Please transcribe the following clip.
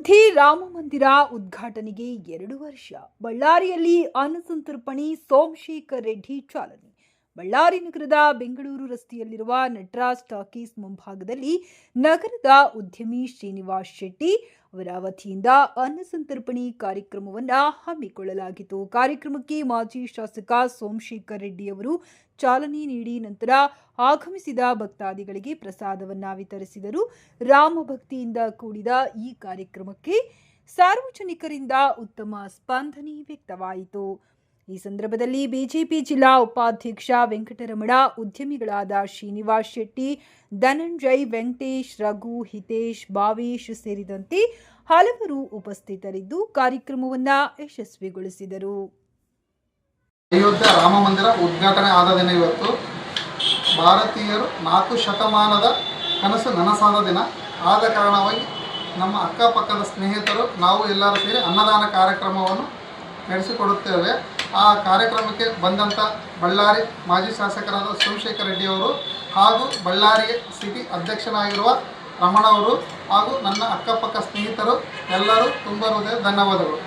ಅಯೋಧ್ಯೆ ರಾಮ ಮಂದಿರ ಉದ್ಘಾಟನೆಗೆ ಎರಡು ವರ್ಷ. ಬಳ್ಳಾರಿಯಲ್ಲಿ ಅನ್ನಸಂತರ್ಪಣಿ ಸೋಮಶೇಖರ್ ರೆಡ್ಡಿ ಚಾಲನೆ. ಬಳ್ಳಾರಿ ನಗರದ ಬೆಂಗಳೂರು ರಸ್ತೆಯಲ್ಲಿರುವ ನಟ್ರಾಸ್ ಟಾಕೀಸ್ ಮುಂಭಾಗದಲ್ಲಿ ನಗರದ ಉದ್ಯಮಿ ಶ್ರೀನಿವಾಸ್ ಶೆಟ್ಟಿ ಅವರ ವತಿಯಿಂದ ಅನ್ನಸಂತರ್ಪಣೆ ಕಾರ್ಯಕ್ರಮವನ್ನು ಹಮ್ಮಿಕೊಳ್ಳಲಾಗಿತ್ತು. ಕಾರ್ಯಕ್ರಮಕ್ಕೆ ಮಾಜಿ ಶಾಸಕ ಸೋಮಶೇಖರ್ ರೆಡ್ಡಿ ಅವರು ಚಾಲನೆ ನೀಡಿ ನಂತರ ಆಗಮಿಸಿದ ಭಕ್ತಾದಿಗಳಿಗೆ ಪ್ರಸಾದವನ್ನ ವಿತರಿಸಿದರು. ರಾಮಭಕ್ತಿಯಿಂದ ಕೂಡಿದ ಈ ಕಾರ್ಯಕ್ರಮಕ್ಕೆ ಸಾರ್ವಜನಿಕರಿಂದ ಉತ್ತಮ ಸ್ಪಂದನೆ ವ್ಯಕ್ತವಾಯಿತು. ಈ ಸಂದರ್ಭದಲ್ಲಿ ಬಿಜೆಪಿ ಜಿಲ್ಲಾ ಉಪಾಧ್ಯಕ್ಷ ವೆಂಕಟರಮಣ, ಉದ್ಯಮಿಗಳಾದ ಶ್ರೀನಿವಾಸ್ ಶೆಟ್ಟಿ, ಧನಂಜಯ್ ವೆಂಕಟೇಶ್, ರಘು ಹಿತೇಶ್, ಭಾವೇಶ್ ಸೇರಿದಂತೆ ಹಲವರು ಉಪಸ್ಥಿತರಿದ್ದು ಕಾರ್ಯಕ್ರಮವನ್ನು ಯಶಸ್ವಿಗೊಳಿಸಿದರು. ಅಯೋಧ್ಯೆ ರಾಮ ಮಂದಿರ ಉದ್ಘಾಟನೆ ಆದ ದಿನ ಇವತ್ತು. ಭಾರತೀಯರು ನಾಲ್ಕು ಶತಮಾನದ ಕನಸು ನನಸಾದ ದಿನ. ಆದ ಕಾರಣವಾಗಿ ನಮ್ಮ ಅಕ್ಕಪಕ್ಕದ ಸ್ನೇಹಿತರು ನಾವು ಎಲ್ಲರೂ ಸೇರಿ ಅನ್ನದಾನ ಕಾರ್ಯಕ್ರಮವನ್ನು ನಡೆಸಿಕೊಡುತ್ತೇವೆ. ಆ ಕಾರ್ಯಕ್ರಮಕ್ಕೆ ಬಂದಂಥ ಬಳ್ಳಾರಿ ಮಾಜಿ ಶಾಸಕರಾದ ಸೋಮಶೇಖರ್ ರೆಡ್ಡಿಯವರು ಹಾಗೂ ಬಳ್ಳಾರಿ ಸಿಟಿ ಅಧ್ಯಕ್ಷನಾಗಿರುವ ರಮಣವರು ಹಾಗೂ ನನ್ನ ಅಕ್ಕಪಕ್ಕ ಸ್ನೇಹಿತರು ಎಲ್ಲರೂ ತುಂಬ ಹೃದಯ ಧನ್ಯವಾದಗಳು.